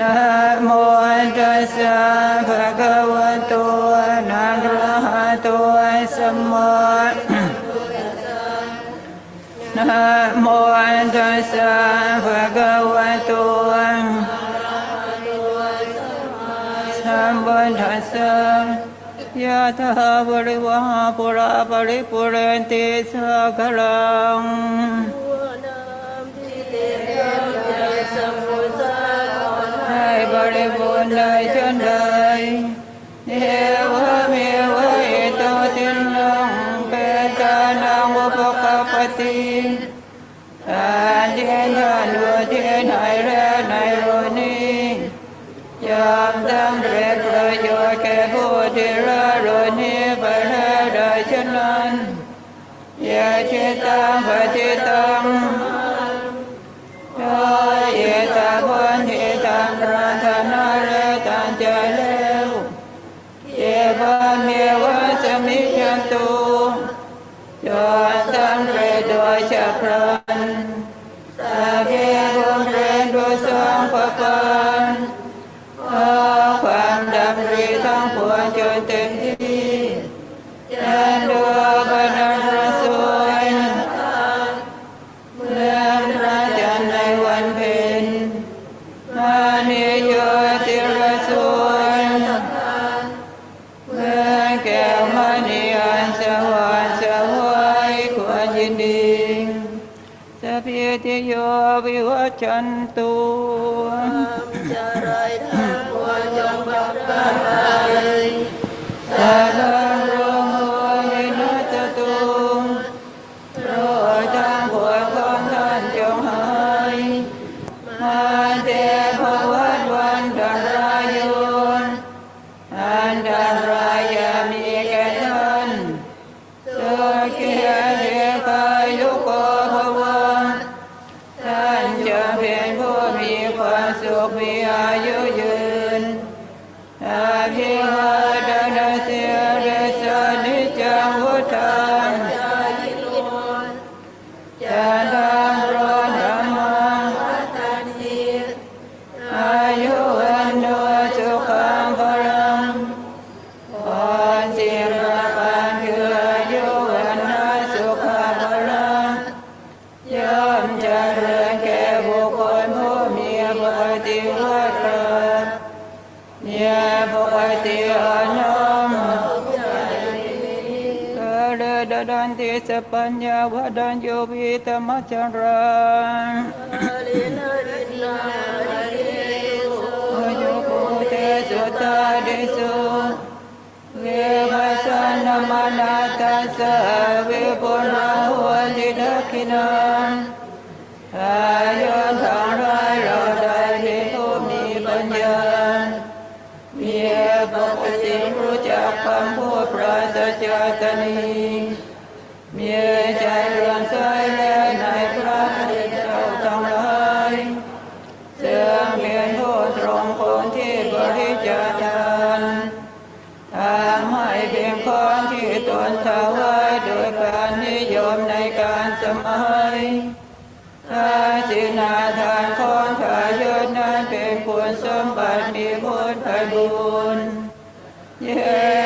นะโมตัสสะภะคะวะโตอะระหะโตสัมมานะโมตัสสะภะคะวะโตสัมพุทัสสะยะถาวะริวหาปุราปริปุเรนติสากลัง ริบูรณ์เลยจนเลยเอวะเมวะเอโตตินังเปตานังอุปกปติทานเทียนานดัวเทนไหนแร่ไหนโรนียามตั้งเร็จประโยชน์แก่ผู้ที่ละโรนี้ไปได้ได้ฉะนั้นยาชิตังปฏิตัง จแล้วเยบะเมวะสมิจันตุจนสำเร็จโดยชะพลัน วัชชันตุจะไรทั้งปวงจบังเกิดสัพพะโรยนัสตุโรคทั้งปวงของท่านจงหายมาเตภวัตวันตรายนอันตรายา จ สปัญญาวดันโยวิตมัจรังลินาลินาลิโยโกเตสุตาดิสุเวมัสสนมนาตัสสะเวปุราหัวลิดักินังอายุทั้งหลายเราได้เป็นผู้มีปัญญามีปกติรู้จักคำพูดปราศจากตนี บุญเย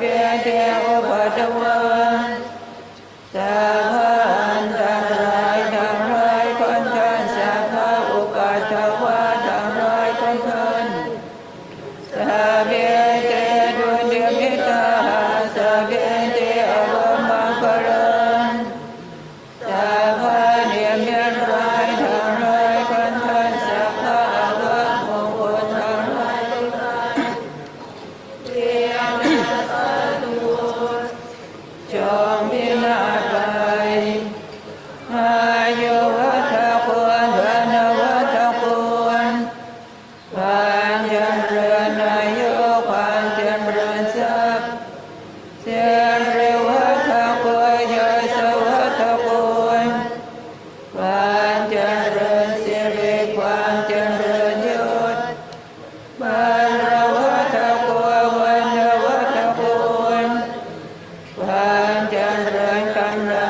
Agadeva Vadawa เจริญกันนะ